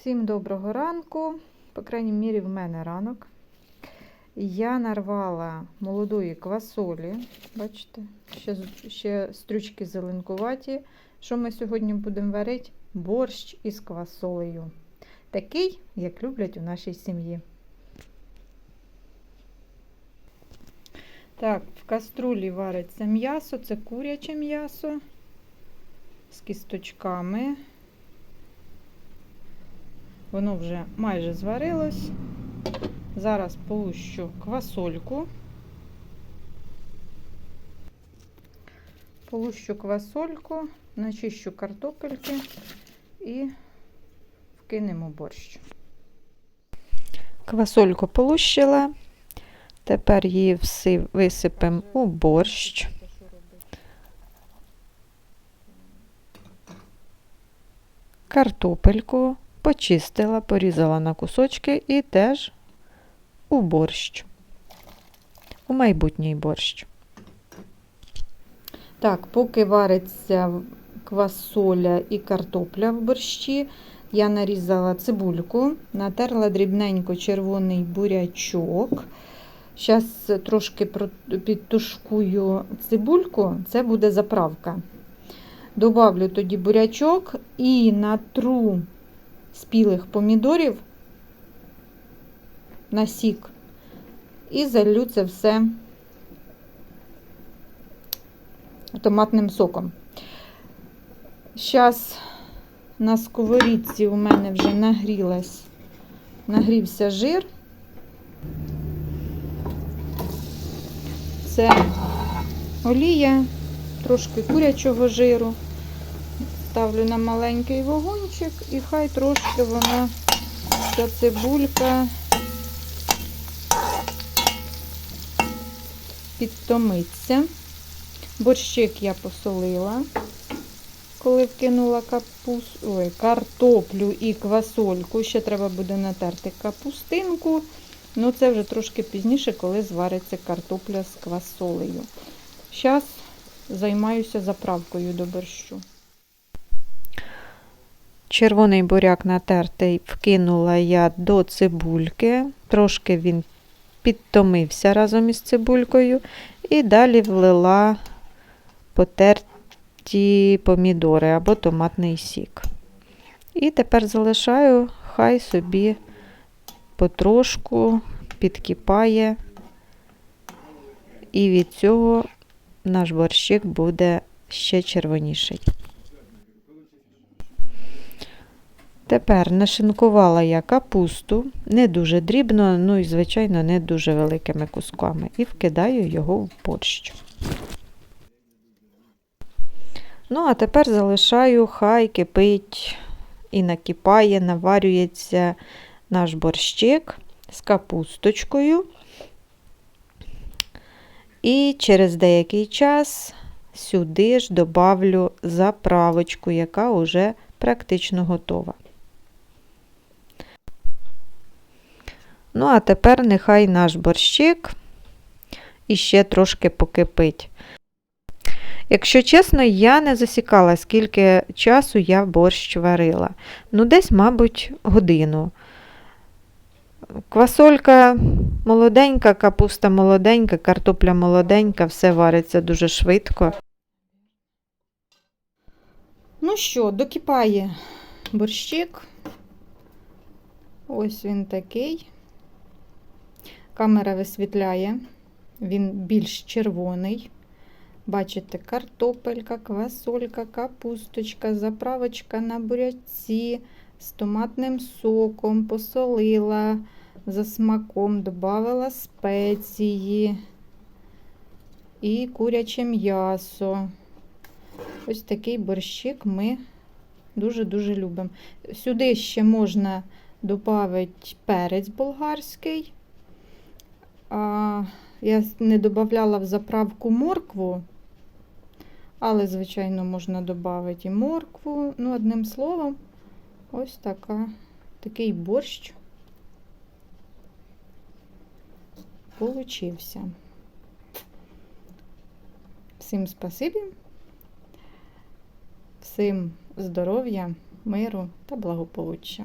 Всім доброго ранку. По крайній мірі, в мене ранок. Я нарвала молодої квасолі. Бачите, ще, ще стрючки зеленкуваті. Що ми сьогодні будемо варити? Борщ із квасолею. Такий, як люблять у нашій сім'ї. Так, в каструлі вариться м'ясо, це куряче м'ясо з кісточками. Воно вже майже зварилось. Зараз полущу квасольку. Полущу квасольку, начищу картопельки і вкинемо борщ. Квасольку полущила. Тепер її всі висипемо у борщ. Картопельку почистила, порізала на кусочки і теж у борщ. У майбутній борщ. Так, поки вариться квасоля і картопля в борщі, я нарізала цибульку, натерла дрібненько червоний бурячок. Зараз трошки підтушкую цибульку, це буде заправка. Добавлю тоді бурячок і натру спілих помідорів на сік і залю це все томатним соком. Зараз на сковорідці у мене вже нагрілась, нагрівся жир. Це олія, трошки курячого жиру. Ставлю на маленький вогончик і хай трошки вона, ця цибулька підтомиться. Борщик я посолила, коли вкинула капус... Ой, картоплю і квасольку. Ще треба буде натерти капустинку. Ну, це вже трошки пізніше, коли звариться картопля з квасолею. Зараз займаюся заправкою до борщу. Червоний буряк натертий вкинула я до цибульки, трошки він підтомився разом із цибулькою, і далі влила потерті помідори або томатний сік. І тепер залишаю, хай собі потрошку підкипає, і від цього наш борщик буде ще червоніший. Тепер нашинкувала я капусту, не дуже дрібно, ну і, звичайно, не дуже великими кусками, і вкидаю його в борщ. Ну, а тепер залишаю, хай кипить і накипає, наварюється наш борщик з капусточкою. І через деякий час сюди ж добавлю заправочку, яка вже практично готова. Ну, а тепер нехай наш борщик іще трошки покипить. Якщо чесно, я не засікала, скільки часу я борщ варила. Ну, десь, мабуть, годину. Квасолька молоденька, капуста молоденька, картопля молоденька, все вариться дуже швидко. Ну що, докипає борщик. Ось він такий. Камера висвітляє, він більш червоний. Бачите, картопелька, квасолька, капусточка, заправочка на буряці з томатним соком, посолила за смаком, додавала спеції і куряче м'ясо. Ось такий борщик ми дуже-дуже любимо. Сюди ще можна додати перець болгарський. Я не додавала в заправку моркву, але, звичайно, можна додати і моркву. Ну, одним словом, ось така, такий борщ получився. Всім спасибі, всім здоров'я, миру та благополуччя.